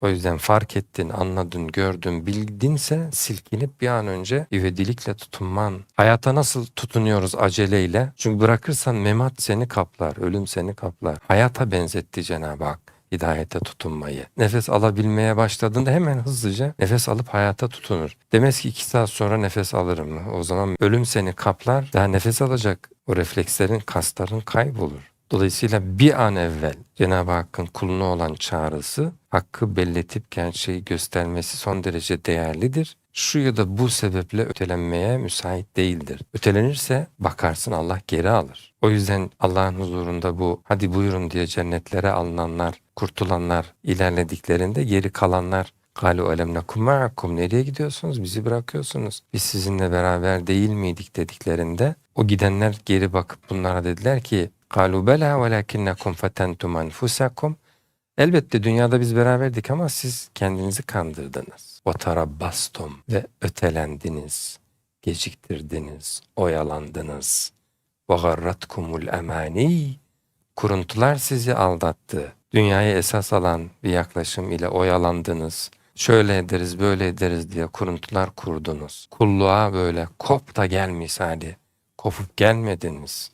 O yüzden fark ettin, anladın, gördün, bildinse silkinip bir an önce ivedilikle tutunman. Hayata nasıl tutunuyoruz aceleyle? Çünkü bırakırsan memat seni kaplar, ölüm seni kaplar. Hayata benzetti Cenab-ı Hak hidayete tutunmayı. Nefes alabilmeye başladığında hemen hızlıca nefes alıp hayata tutunur. Demez ki iki saat sonra nefes alırım? O zaman ölüm seni kaplar. Daha nefes alacak o reflekslerin, kasların kaybolur. Dolayısıyla bir an evvel Cenab-ı Hakk'ın kuluna olan çağrısı, hakkı belletip gerçeği göstermesi son derece değerlidir. Şu ya da bu sebeple ötelenmeye müsait değildir. Ötelenirse bakarsın Allah geri alır. O yüzden Allah'ın huzurunda bu hadi buyurun diye cennetlere alınanlar, kurtulanlar ilerlediklerinde geri kalanlar Galu elem nekum ma'akum nereye gidiyorsunuz? Bizi bırakıyorsunuz. Biz sizinle beraber değil miydik dediklerinde o gidenler geri bakıp bunlara dediler ki Galu bela velakinnekum fetentum enfusakum Elbette dünyada biz beraberdik ama siz kendinizi kandırdınız. O tarabbastum ve ötelendiniz, geciktirdiniz, oyalandınız. Ve garratkumul emani kuruntular sizi aldattı. Dünyayı esas alan bir yaklaşım ile oyalandınız. Şöyle ederiz, böyle ederiz diye kuruntular kurdunuz. Kulluğa böyle kop da gel misali. Kopup gelmediniz.